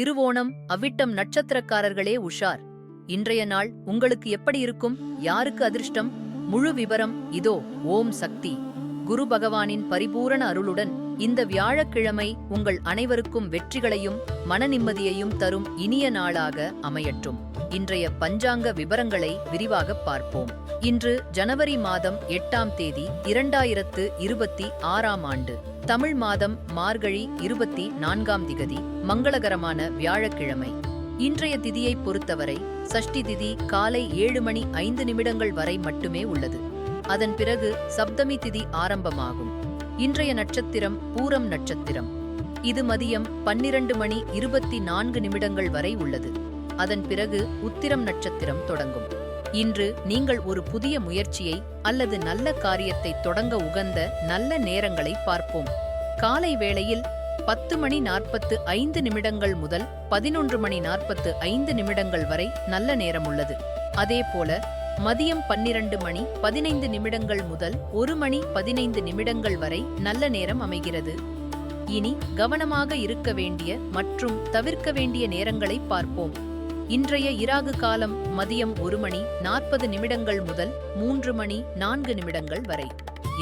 திருவோணம் அவ்விட்டம் நட்சத்திரக்காரர்களே உஷார். இன்றைய நாள் உங்களுக்கு எப்படி இருக்கும்? யாருக்கு அதிர்ஷ்டம்? முழு விவரம் இதோ ஓம் சக்தி. குரு பகவானின் பரிபூரண அருளுடன் இந்த வியாழக்கிழமை உங்கள் அனைவருக்கும் வெற்றிகளையும் மன நிம்மதியையும் தரும் இனிய நாளாக அமையற்றும் இன்றைய பஞ்சாங்க விவரங்களை விரிவாகப் பார்ப்போம். இன்று ஜனவரி மாதம் எட்டாம் தேதி இரண்டாயிரத்து இருபத்தி ஆறாம் ஆண்டு. தமிழ் மாதம் மார்கழி இருபத்தி நான்காம் திகதி மங்களகரமான வியாழக்கிழமை. இன்றைய திதியை பொறுத்தவரை சஷ்டி திதி காலை ஏழு மணி ஐந்து நிமிடங்கள் வரை மட்டுமே உள்ளது. அதன் பிறகு சப்தமி திதி ஆரம்பமாகும். இன்றைய நட்சத்திரம் பூரம் நட்சத்திரம். இது மதியம் பன்னிரண்டு மணி இருபத்தி நான்கு நிமிடங்கள் வரை உள்ளது. அதன் பிறகு உத்திரம் நட்சத்திரம் தொடங்கும். இன்று நீங்கள் ஒரு புதிய முயற்சியை அல்லது நல்ல காரியத்தை தொடங்க உகந்த நல்ல நேரங்களை பார்ப்போம். காலை வேளையில் பத்து மணி நாற்பத்து ஐந்து நிமிடங்கள் முதல் பதினொன்று மணி நாற்பத்து ஐந்து நிமிடங்கள் வரை நல்ல நேரம் உள்ளது அதேபோல மதியம் பன்னிரண்டு மணி பதினைந்து நிமிடங்கள் முதல் ஒரு மணி பதினைந்து நிமிடங்கள் வரை நல்ல நேரம் அமைகிறது. இனி கவனமாக இருக்க வேண்டிய மற்றும் தவிர்க்க வேண்டிய நேரங்களை பார்ப்போம். இன்றைய இராகு காலம் மதியம் ஒரு மணி நாற்பது நிமிடங்கள் முதல் மூன்று மணி நான்கு நிமிடங்கள் வரை.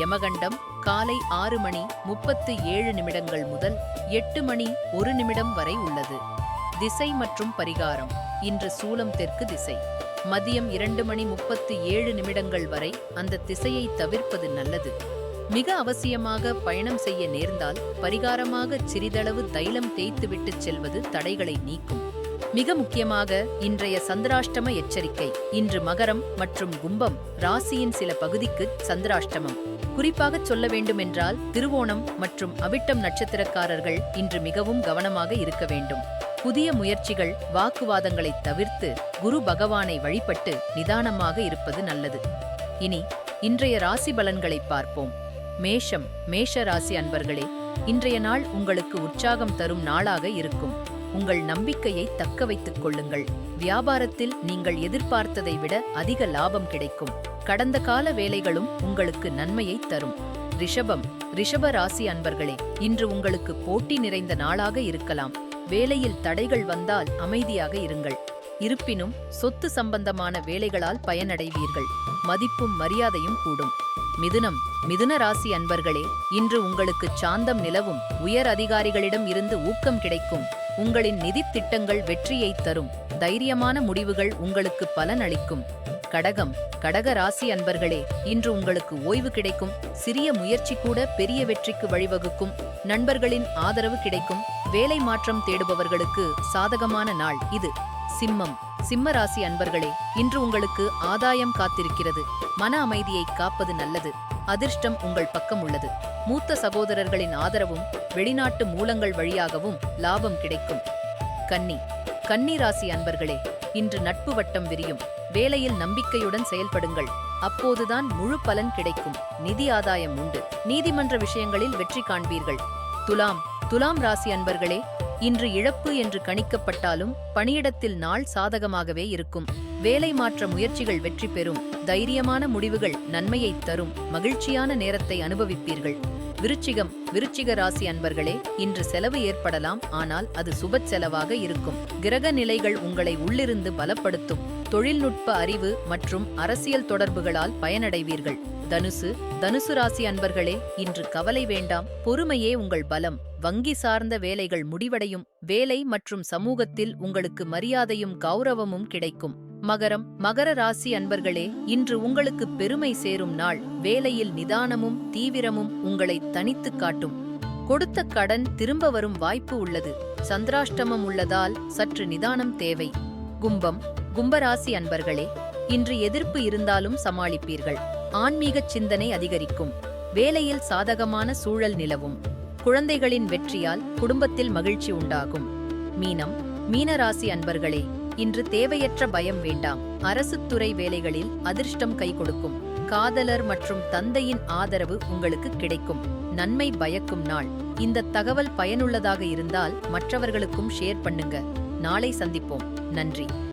யமகண்டம் காலை ஆறு மணி முப்பத்து ஏழு நிமிடங்கள் முதல் எட்டு மணி ஒரு நிமிடம் வரை உள்ளது. திசை மற்றும் பரிகாரம். இன்று சூலம் தெற்கு திசை. மதியம் இரண்டு மணி முப்பத்து ஏழு நிமிடங்கள் வரை அந்த திசையை தவிர்ப்பது நல்லது. மிக அவசியமாக பயணம் செய்ய நேர்ந்தால் பரிகாரமாக சிறிதளவு தைலம் தேய்த்துவிட்டு செல்வது தடைகளை நீக்கும். மிக முக்கியமாக இன்றைய சந்திராஷ்டம எச்சரிக்கை. இன்று மகரம் மற்றும் கும்பம் ராசியின் சில பகுதிக்கு சந்திராஷ்டமம். குறிப்பாக சொல்ல வேண்டுமென்றால் திருவோணம் மற்றும் அவிட்டம் நட்சத்திரக்காரர்கள் இன்று மிகவும் கவனமாக இருக்க வேண்டும். புதிய முயற்சிகள் வாக்குவாதங்களை தவிர்த்து குரு பகவானை வழிபட்டு நிதானமாக இருப்பது நல்லது. இனி இன்றைய ராசி பலன்களை பார்ப்போம். மேஷம் மேஷ ராசி அன்பர்களே இன்றைய நாள் உங்களுக்கு உற்சாகம் தரும் நாளாக இருக்கும். உங்கள் நம்பிக்கையை தக்க வைத்துக் கொள்ளுங்கள். வியாபாரத்தில் நீங்கள் எதிர்பார்த்ததை விட அதிக லாபம் கிடைக்கும். கடந்த கால வேலைகளும் உங்களுக்கு நன்மையை தரும். ரிஷபம் ரிஷப ராசி அன்பர்களே இன்று உங்களுக்கு போட்டி நிறைந்த நாளாக இருக்கலாம். வேலையில் தடைகள் வந்தால் அமைதியாக இருங்கள். இருப்பினும் சொத்து சம்பந்தமான வேலைகளால் பயனடைவீர்கள். மதிப்பும் மரியாதையும் கூடும். மிதுனம் மிதுன ராசி அன்பர்களே இன்று உங்களுக்கு சாந்தம் நிலவும். உயர் அதிகாரிகளிடம் இருந்து ஊக்கம் கிடைக்கும். உங்களின் நிதித் திட்டங்கள் வெற்றியை தரும். தைரியமான முடிவுகள் உங்களுக்கு பலனளிக்கும் கடகம் கடக ராசி அன்பர்களே இன்று உங்களுக்கு ஓய்வு கிடைக்கும். சிறிய முயற்சி கூட பெரிய வெற்றிக்கு வழிவகுக்கும். நண்பர்களின் ஆதரவு கிடைக்கும். வேலை மாற்றம் தேடுபவர்களுக்கு சாதகமான நாள் இது. சிம்மம் சிம்ம ராசி அன்பர்களே இன்று உங்களுக்கு ஆதாயம் காத்திருக்கிறது. மன அமைதியை காப்பது நல்லது. அதிர்ஷ்டம் உங்கள் பக்கம் உள்ளது. மூத்த சகோதரர்களின் ஆதரவும் வெளிநாட்டு மூலங்கள் வழியாகவும் லாபம் கிடைக்கும். கன்னி கன்னி ராசி அன்பர்களே இன்று நட்பு வட்டம் விரியும். வேலையில் நம்பிக்கையுடன் செயல்படுங்கள். அப்போதுதான் முழு பலன் கிடைக்கும். நிதி ஆதாயம் உண்டு. நீதிமன்ற விஷயங்களில் வெற்றி காண்பீர்கள். துலாம் துலாம் ராசி அன்பர்களே இன்று இழப்பு என்று கணிக்கப்பட்டாலும் பணியிடத்தில் நாள் சாதகமாகவே இருக்கும். வேலை மாற்ற முயற்சிகள் வெற்றி பெறும். தைரியமான முடிவுகள் நன்மையை தரும் மகிழ்ச்சியான நேரத்தை அனுபவிப்பீர்கள். விருச்சிகம் விருச்சிக ராசி அன்பர்களே இன்று செலவு ஏற்படலாம் ஆனால் அது சுப செலவாக இருக்கும். கிரக நிலைகள் உங்களை உள்ளிருந்து பலப்படுத்தும். தொழில்நுட்ப அறிவு மற்றும் அரசியல் தொடர்புகளால் பயனடைவீர்கள். தனுசு தனுசு ராசி அன்பர்களே இன்று கவலை வேண்டாம் பொறுமையே உங்கள் பலம். வங்கி சார்ந்த வேலைகள் முடிவடையும். வேலை மற்றும் சமூகத்தில் உங்களுக்கு மரியாதையும் கௌரவமும் கிடைக்கும். மகரம் மகர ராசி அன்பர்களே இன்று உங்களுக்கு பெருமை சேரும் நாள். வேலையில் நிதானமும் தீவிரமும் உங்களை தனித்து காட்டும். கொடுத்த கடன் திரும்ப வரும் வாய்ப்பு உள்ளது. சந்திராஷ்டமம் உள்ளதால் சற்று நிதானம் தேவை. கும்பம் கும்பராசி அன்பர்களே இன்று எதிர்ப்பு இருந்தாலும் சமாளிப்பீர்கள். ஆன்மீக சிந்தனை அதிகரிக்கும். வேலையில் சாதகமான சூழல் நிலவும். குழந்தைகளின் வெற்றியால் குடும்பத்தில் மகிழ்ச்சி உண்டாகும். மீனம் மீனராசி அன்பர்களே இன்று தேவையற்ற பயம் வேண்டாம். அரசு துறை வேலைகளில் அதிர்ஷ்டம் கை கொடுக்கும். காதலர் மற்றும் தந்தையின் ஆதரவு உங்களுக்கு கிடைக்கும். நன்மை பயக்கும் நாள். இந்த தகவல் பயனுள்ளதாக இருந்தால் மற்றவர்களுக்கும் ஷேர் பண்ணுங்க. நாளை சந்திப்போம். நன்றி.